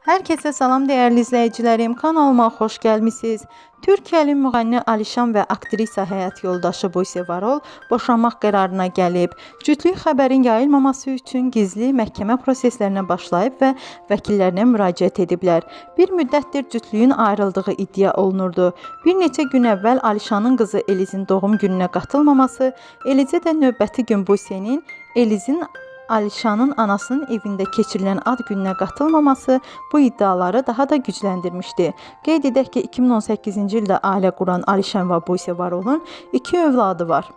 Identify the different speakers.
Speaker 1: Herkese salam değerli izleyicilerim. Kanalıma hoş gəlmisiniz. Türkiyəli müğənni Alişan və aktrisa həyat yoldaşı Buse Varol boşanmaq qərarına gəlib. Cütlük xəbərin yayılmaması üçün gizli məhkəmə proseslərinə başlayıb və vəkillərinə müraciət ediblər. Bir müddətdir cütlüyün ayrıldığı iddia olunurdu. Bir neçə gün əvvəl Alişanın qızı Elizin doğum gününə qatılmaması, eləcə də növbəti gün Buse'nin Elizin Alişanın anasının evində keçirilən ad gününə qatılmaması bu iddiaları daha da gücləndirmişdi. Qeyd edək ki, 2018-ci ildə ailə quran Alişan və Buse Varolun iki övladı var.